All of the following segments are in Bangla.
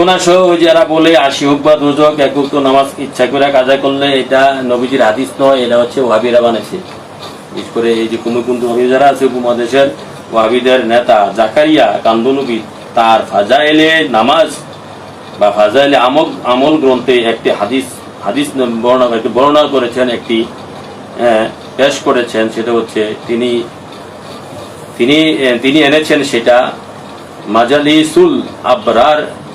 এখন আসো ওই যারা বলে আশি হোক বা দুজক এক উক্ত নামাজ ইচ্ছা করে কাজা করলে এটা নবীজির হাদিস নয়, এটা হচ্ছে ওয়াবিরা বানাইছে বিশেষ করে এই যে কোনো কোন ওয়াবি যারা আছে উপমহাদেশের ওয়াবিদের নেতা, জাকারিয়া কান্দনবী তার ফাজাইলে নামাজ বা ফাজাইলে আমল আমল গ্রন্থে একটি হাদিস হাদিস বর্ণনা, একটি বর্ণনা করেছেন, একটি পেশ করেছেন, সেটা হচ্ছে তিনি তিনি তিনি এনেছেন সেটা মাজালিসুল আবরার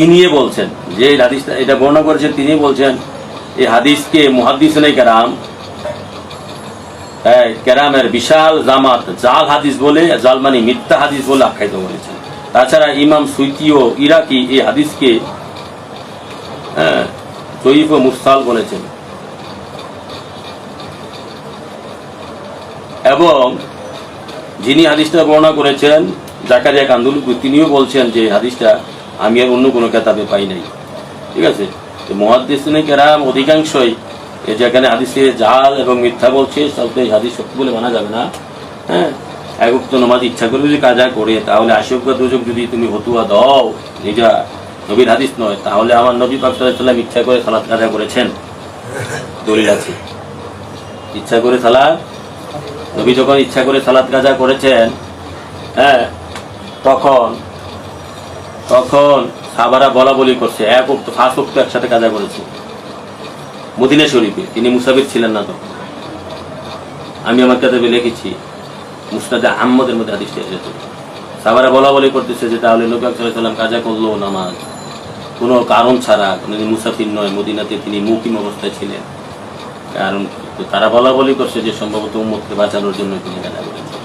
তিনি বলছেন? যে এই হাদিসটা এটা বর্ণনা করেছেন তিনি বলছেন এই হাদিসকে মুহাদ্দিস নেই কেরাম। হ্যাঁ, কেরামের বিশাল জামাত জাল হাদিস বলে জাল মানে মিথ্যা হাদিস বলে আখ্যায়িত করেছেন তাছাড়া ইমাম সুইতিও ইরাকি এই হাদিসকে হ্যাঁ, জয়ীফ ও মুসাল বলেছেন। এবং যিনি হাদিসটা বর্ণনা করেছেন জাকারিয়া কান্দুল তিনিও বলছেন যে হাদিসটা আমি আর অন্য কোনো কেতাবে পাই নাই। ঠিক আছে? তো মহাদিসিনে কেরাম অধিকাংশই যেখানে হাদিসে জাল এবং মিথ্যা বলছে সব তো এই হাদিস সত্য বলে মানা যাবে না। হ্যাঁ? এক উক্ত নমাজ ইচ্ছা করে যদি কাজা করে, তাহলে বা দুযোগ যদি তুমি হতুয়া দাও নিজা নবীর হাদিস নয়, তাহলে আমার নবী পাক সাল্লাম ইচ্ছা করে সালাদ কাজা করেছেন। দলিল আছে। ইচ্ছা করে সালাত? নবী যখন ইচ্ছা করে সালাদ কাজা করেছেন হ্যাঁ তখন তখন সাবারা বলা বলি করছে, এক উক্ত ফাঁস উক্ত একসাথে কাজা করেছে। মদিনা শরীফে, তিনি মুসাফির ছিলেন না তখন। আমি আমার কাছে লিখেছি, মুসনাদে আহমদের মধ্যে হাদিসটি এসেছে। সাবারা বলা বলি করতেছে যে, তাহলে নবী কাজা করল নামাজ। কোনো কারণ ছাড়া, কোনো মুসাফির নয়, মদিনাতে তিনি মুকিম অবস্থায় ছিলেন। কারণ তারা বলা বলি করছে যে, সম্ভবত উম্মতকে বাঁচানোর জন্য তিনি কাজা করেছেন।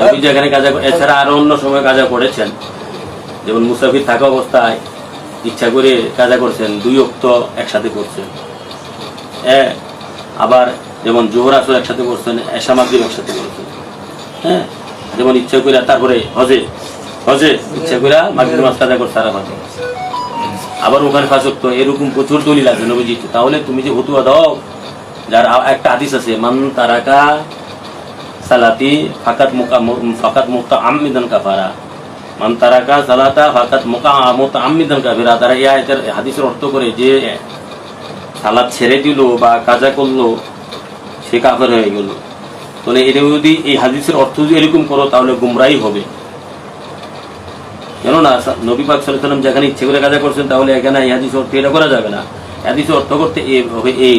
নবী যেখানে কাজা এছাড়া আরও অন্য সময় কাজা করেছেন। যেমন মুসাফির থাকা অবস্থায় ইচ্ছা করে কাজা করছেন, দুই অক্ত একসাথে করছেন। আবার যেমন জোহর আসর একসাথে করছেন, এশা মাগরিব একসাথে করছেন। হ্যাঁ? যেমন ইচ্ছা করে তারপরে হজে হজে ইচ্ছা করে মাগরিব মাস কাজা করছে সারা মাঝে আবার ওখানে ফাঁসক্ত এরকম প্রচুর দলিল আছে নবীজি। তাহলে তুমি যে হতুয়া দাও, যার একটা হাদিস আছে, মান তারাকা সালাতি ফাকাত মুকা, ফাকাত মুক্তা আমিদান কাফারা। মান তারাকা সালাতা ফাকাত মুকা মুক্তা আমিদান কাফিরা। তারা এই আয়াতের হাদিসের অর্থ করে যে সালাত ছেড়ে দিল বা কাজা করল, সে কাফের হয়ে গেল। তাহলে এটা যদি এই হাদিসের অর্থ যদি এরকম করো, তাহলে গুমরাই হবে। কেননা নবী পাক সাল্লাম যেখানে ইচ্ছে করে কাজা করছেন, তাহলে এখানে এই হাদিস অর্থ, এটা করা যাবে না। হাদিস অর্থ করতে এই হবে এই,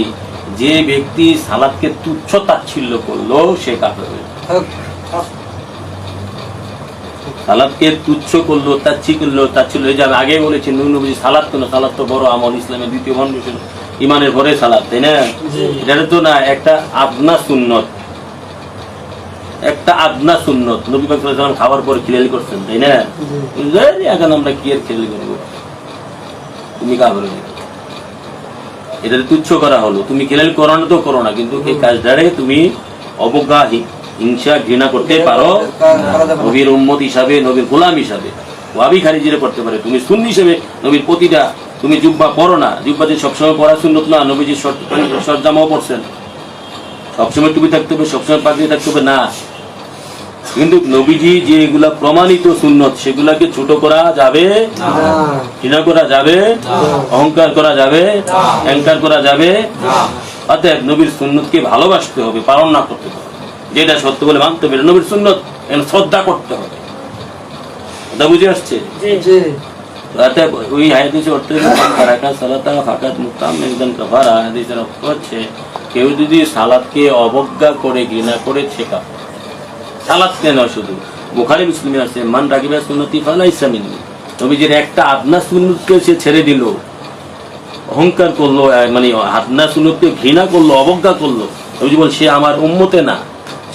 যে ব্যক্তি সালাদকে তুচ্ছ তাচ্ছিল্য করল, সে কাফের হয়ে যাবে। সালাদকে তুচ্ছ করল তাচ্ছি করল তাচ্ছিল্য এই যে আমি আগে বলেছি নূর নবী সালাদ কেন? সালাদ তো বড় আমল ইসলামের দ্বিতীয় ফাউন্ডেশন ইমানের ভরে সালাদ তাই না? এটা তো না একটা আদনা সুন্নত। একটা আদনা সুন্নত। নবী পাক সাল্লাল্লাহু খাওয়ার পর খিলালি করছেন তাই না? এখন আমরা কি আর খিলালি করব? তুমি কাবর এটা তুচ্ছ করা হলো। তুমি খিলালি করো না তো করো না কিন্তু এই কাজটারে তুমি অবজ্ঞা হি- হিংসা ঘৃণা করতে পারো। নবীর উম্মত হিসাবে নবীর গোলাম হিসাবে। ওয়াবি খারিজিরে পড়তে পারে। তুমি সুন্নি হিসেবে নবীর প্রতিটা তুমি জুব্বা পড়ো না। জুব্বা যে সবসময় পড়া সুন্নত না নবীজি সরজামাও পড়ছেন। সবসময় টুপি থাকতে হবে সবসময় পাগড়ি থাকতে হবে না। কিন্তু নবীজি যে এগুলা প্রমাণিত সুন্নত সেগুলাকে ছোট করা যাবে ঘৃণা করা যাবে অহংকার করা যাবে অহংকার করা যাবে। অতএব নবীর সুন্নতকে ভালোবাসতে হবে পালন না করতে হবে। যেটা সত্য বলে মানতে হবে নবীর সুন্নত এখানে শ্রদ্ধা করতে হবে। কথা বুঝে আসছে? অতএব ওই হাদিসের অর্থ হলো, সালাতা ফাকাত মুকাম একদম কাফারা হাদিসের অর্থ হচ্ছে কেউ যদি সালাদকে অবজ্ঞা করে ঘৃণা করে ছেকা। সালাদ কেন শুধু? বুখারি মুসলিমে আছে মান রাগিবা সুন্নতি নবীজির একটা আদনা সুন্নতকে সে ছেড়ে দিল। অহংকার করল মানে আদনা সুন্নতকে ঘৃণা করল অবজ্ঞা করল। নবীজি বল সে আমার উম্মতে না।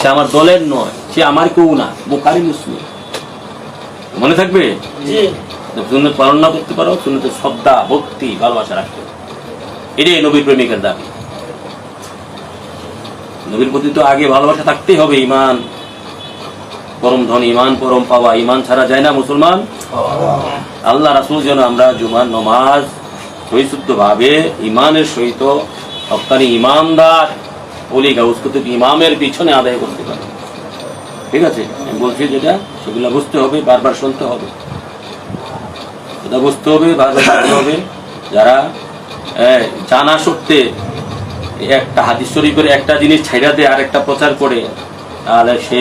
সে আমার দলের নয় সে আমার কেউ না বুখারি মুসলিম। মনে থাকবে? সুন্নত পালন না করতে পারো সুন্নতের শ্রদ্ধা ভক্তি ভালোবাসা রাখতে। এটাই নবীর প্রেমিকের দাবি। নবীর প্রতি তো আগে ভালোবাসা থাকতেই হবে ইমান পরম ধন ইমান পরম পাওয়া ইমান ছাড়া যায় না মুসলমান। আল্লাহ রাসুল যেন আমরা জুমান নমাজ পরিশুদ্ধ ভাবে ইমানের সহিত হকানি ইমানদার অলি গাউস কুতুব ইমামের পিছনে আদায় করতে পারে। ঠিক আছে? আমি বলছি যেটা, সেগুলো বুঝতে হবে, বারবার শুনতে হবে। এটা বুঝতে হবে, বারবার শুনতে হবে। যারা জানা সত্ত্বে একটা হাদিস শরীফের একটা জিনিস ছাইড়া দিয়ে আর একটা প্রচার করে, তাহলে সে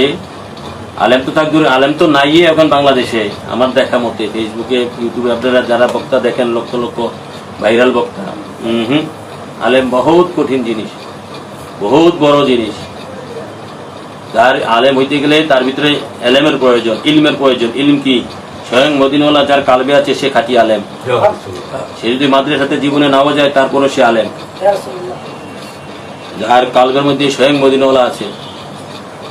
আলেম তো থাক দূরে আলেম তো নাই এখন বাংলাদেশে। আমার দেখা মতে, ফেসবুকে, ইউটিউবে আপনারা যারা বক্তা দেখেন, লক্ষ লক্ষ ভাইরাল বক্তা। হুম হুম, আলেম বহুত কঠিন জিনিস। বহুত বড় জিনিস। তার আলেম হইতে গেলে তার ভিতরে এলেমের প্রয়োজন, ইলমের প্রয়োজন। ইলম কি? স্বয়ং মদিনওয়ালা যার কালবে আছে, সে খাঁটি আলেম। সে যদি মাদ্রের সাথে জীবনে নাও যায় তারপরও সে আলেম। যার কালবের মধ্যে স্বয়ং মদিনওয়ালা আছে।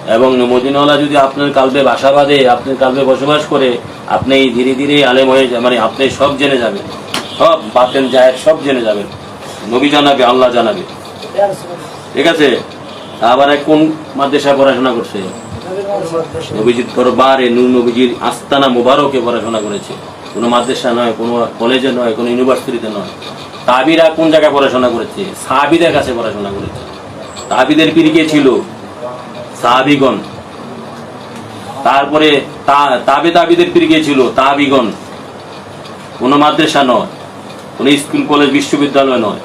এবং মদিনওয়ালা যদি আপনার কালবে বাসা বাঁধে, আপনার কালবে বসবাস করে, আপনি ধীরে ধীরে আলেম হয়ে মানে আপনি সব জেনে যাবেন। সব বাতেন যায় সব জেনে যাবেন। নবী জানাবে, আল্লাহ জানাবে। ঠিক আছে? আবার কোন মাদ্রাসায় পড়াশোনা করছে? নবীজির দরবারে নূর নবীজির আস্তানা মুবারকে পড়াশোনা করেছে। কোনো মাদ্রাসা নয়, কোনো কলেজে নয়, কোনো ইউনিভার্সিটিতে নয়। তাবিরা কোন জায়গায় পড়াশোনা করেছে? সাহাবিদের কাছে পড়াশোনা করেছে। তাবিদের পীর কে ছিল? সাহাবিগণ। তারপরে তাবে তাবিদের পীর কে ছিল? তাবিগণ কোনো মাদ্রাসা নয়, কোনো স্কুল, কলেজ, বিশ্ববিদ্যালয় নয়।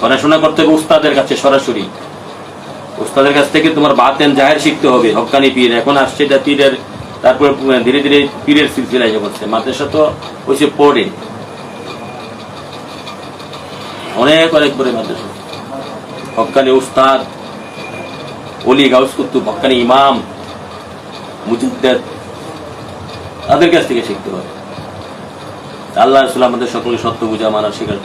পড়াশোনা করতে হবে উস্তাদের কাছে সরাসরি। উস্তাদের কাছ থেকে তোমার বাতেন জাহের শিখতে হবে হক্কানি পীর। এখন আসছে এটা পীরের, তারপরে ধীরে ধীরে পীরের সিলসিলা এসে পড়ছে। মাদ্রাসা তো হয়েছে পড়ে। অনেক অনেক পরে মাদ্রাসা। হকানি উস্তাদ, অলি গাউস কুতুব, হকানি ইমাম, মুজিদ্দেদ, তাদের কাছ থেকে শিখতে হবে। আল্লাহ রসুল আমাদের সকলে সত্য বুঝা, মানার শিকার